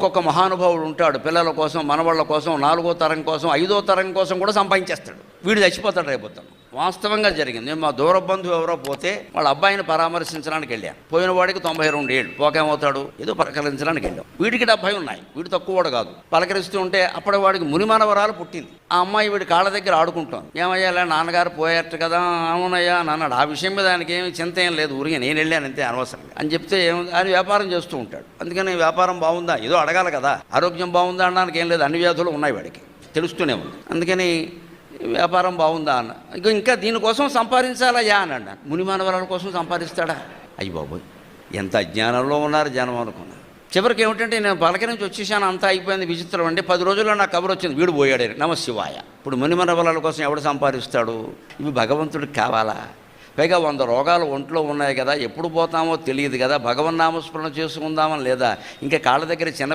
ఒక్కొక్క మహానుభావుడు ఉంటాడు. పిల్లల కోసం మనవాళ్ళ కోసం నాలుగో తరం కోసం ఐదో తరం కోసం కూడా సంపాదించేస్తాడు. వీడు చచ్చిపోతాడు రేపొద్దాం వాస్తవంగా జరిగింది. నేను మా దూర బంధువు ఎవరో పోతే వాళ్ళ అబ్బాయిని పరామర్శించడానికి వెళ్ళాను. పోయిన వాడికి తొంభై రెండు ఏళ్ళు. పోకేమవుతాడు? ఏదో పలకరించడానికి వెళ్ళాం. వీడికి డెబ్బై ఉన్నాయి. వీడు తక్కువ వాడు కాదు. పలకరిస్తూ ఉంటే అప్పటి వాడికి మునిమానవరాలు పుట్టింది. ఆ అమ్మాయి వీడి కాళ్ళ దగ్గర ఆడుకుంటాం ఏమయ్యాలే నాన్నగారు పోయారట కదా? అవునయ్యా నాన్నాడు ఆ విషయం మీద ఆయనకి ఏమి చింత ఏం లేదు. ఊరిగా నేను వెళ్ళాను అంతే అనవసరంగా. అని చెప్తే ఏం ఆయన వ్యాపారం చేస్తూ ఉంటాడు. అందుకని వ్యాపారం బాగుందా? ఏదో అడగాలి కదా. ఆరోగ్యం బాగుందా అనడానికి ఏం లేదు. అన్ని వ్యాధులు ఉన్నాయి వాడికి. తెలుస్తూనే ఉంది. అందుకని వ్యాపారం బాగుందా అన్న. ఇక ఇంకా దీనికోసం సంపాదించాలయ్యా అని అన్నాను ముని మానవరాల కోసం సంపాదిస్తాడా? అయ్యి బాబోయ్ ఎంత అజ్ఞానంలో ఉన్నారు జనం అనుకున్నా. చివరికి ఏమిటంటే నేను పలకరించి వచ్చేసాను అంతా అయిపోయింది విచిత్రం అంటే పది రోజుల్లో నాకు కబురు వచ్చింది వీడు పోయాడు నమ శివాయ. ఇప్పుడు మునిమనవరాల కోసం ఎవడు సంపాదిస్తాడు? ఇవి భగవంతుడికి కావాలా? పైగా వంద రోగాలు ఒంట్లో ఉన్నాయి కదా ఎప్పుడు పోతామో తెలియదు కదా. భగవన్నామస్మరణ చేసుకుందామని లేదా? ఇంకా కాళ్ళ దగ్గర చిన్న